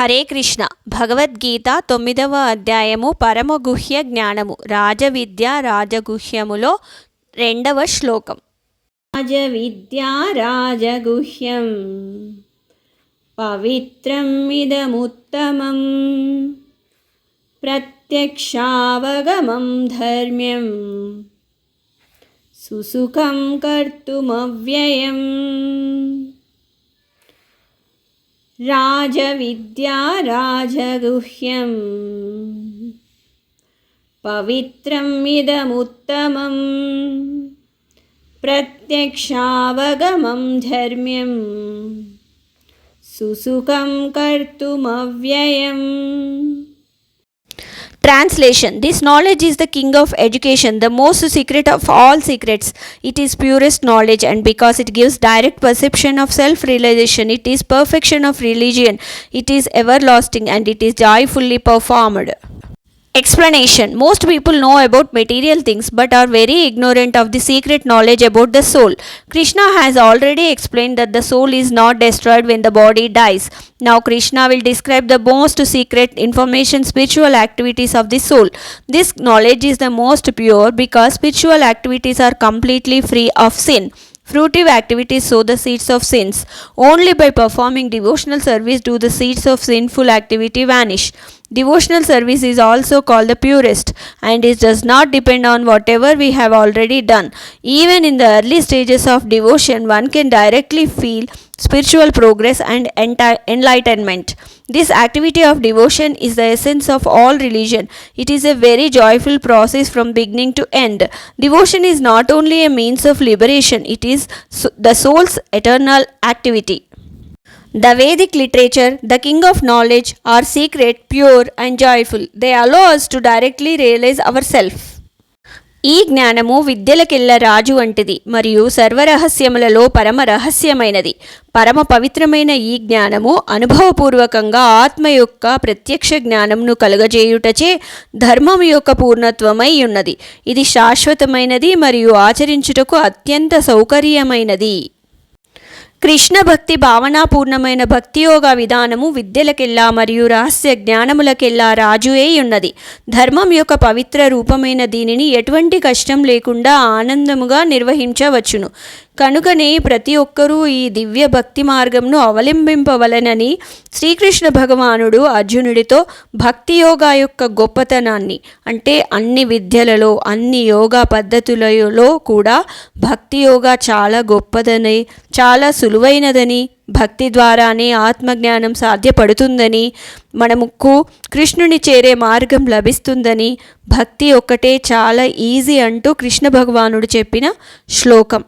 హరే కృష్ణ. భగవద్గీత తొమ్మిదవ అధ్యాయము పరమగుహ్య జ్ఞానము. రాజవిద్య రాజగుహ్యములో రెండవ శ్లోకం. రాజవిద్యా రాజగుహ్యం. పవిత్రం ఇదముత్తమం. ప్రత్యక్షావగమం ధర్మ్యం. సుసుఖం కర్తుమవ్యయం. राजविद्या राजगुह्यम् पवित्रमिदमुत्तमं प्रत्यक्षावगमं धर्म्यम् सुसुखं कर्तुमव्ययम् Translation This knowledge is the king of education, the most secret of all secrets. It is purest knowledge, and because it gives direct perception of self realization, it is perfection of religion, it is everlasting, and it is joyfully performed. Explanation Most people know about material things but are very ignorant of the secret knowledge about the soul. Krishna has already explained that the soul is not destroyed when the body dies. Now, Krishna will describe the most secret information spiritual activities of the soul. This knowledge is the most pure because spiritual activities are completely free of sin. Fruitive activities sow the seeds of sins. Only by performing devotional service do the seeds of sinful activity vanish. Devotional service is also called the purest and it does not depend on whatever we have already done. Even in the early stages of devotion, one can directly feel spiritual progress and enlightenment. This activity of devotion is the essence of all religion. It is a very joyful process from beginning to end. Devotion is not only a means of liberation, it is the soul's eternal activity. The Vedic literature, the king of knowledge, are secret, pure, and joyful. They allow us to directly realize ourselves. ఈ జ్ఞానము విద్యలకెల్ల రాజు వంటిది మరియు సర్వరహస్యములలో పరమ రహస్యమైనది. పరమ పవిత్రమైన ఈ జ్ఞానము అనుభవపూర్వకంగా ఆత్మ యొక్క ప్రత్యక్ష జ్ఞానమును కలుగజేయుటచే ధర్మము యొక్క పూర్ణత్వమై ఉన్నది. ఇది శాశ్వతమైనది మరియు ఆచరించుటకు అత్యంత సౌకర్యమైనది. కృష్ణ భక్తి భావనాపూర్ణమైన భక్తి యోగ విధానము విద్యలకెల్లా మరియు రహస్య జ్ఞానములకెల్లా రాజుయే ఉన్నది. ధర్మం యొక్క పవిత్ర రూపమైన దీనిని ఎటువంటి కష్టం లేకుండా ఆనందముగా నిర్వహించవచ్చును. కనుకనే ప్రతి ఒక్కరూ ఈ దివ్య భక్తి మార్గంను అవలంబింపవలనని శ్రీకృష్ణ భగవానుడు అర్జునుడితో భక్తి యోగా యొక్క గొప్పతనాన్ని అంటే అన్ని విద్యలలో అన్ని యోగా పద్ధతులలో కూడా భక్తి యోగా చాలా గొప్పదని చాలా సులువైనదని భక్తి ద్వారానే ఆత్మజ్ఞానం సాధ్యపడుతుందని మనముకు కృష్ణుని చేరే మార్గం లభిస్తుందని భక్తి ఒక్కటే చాలా ఈజీ అంటూ కృష్ణ భగవానుడు చెప్పిన శ్లోకం.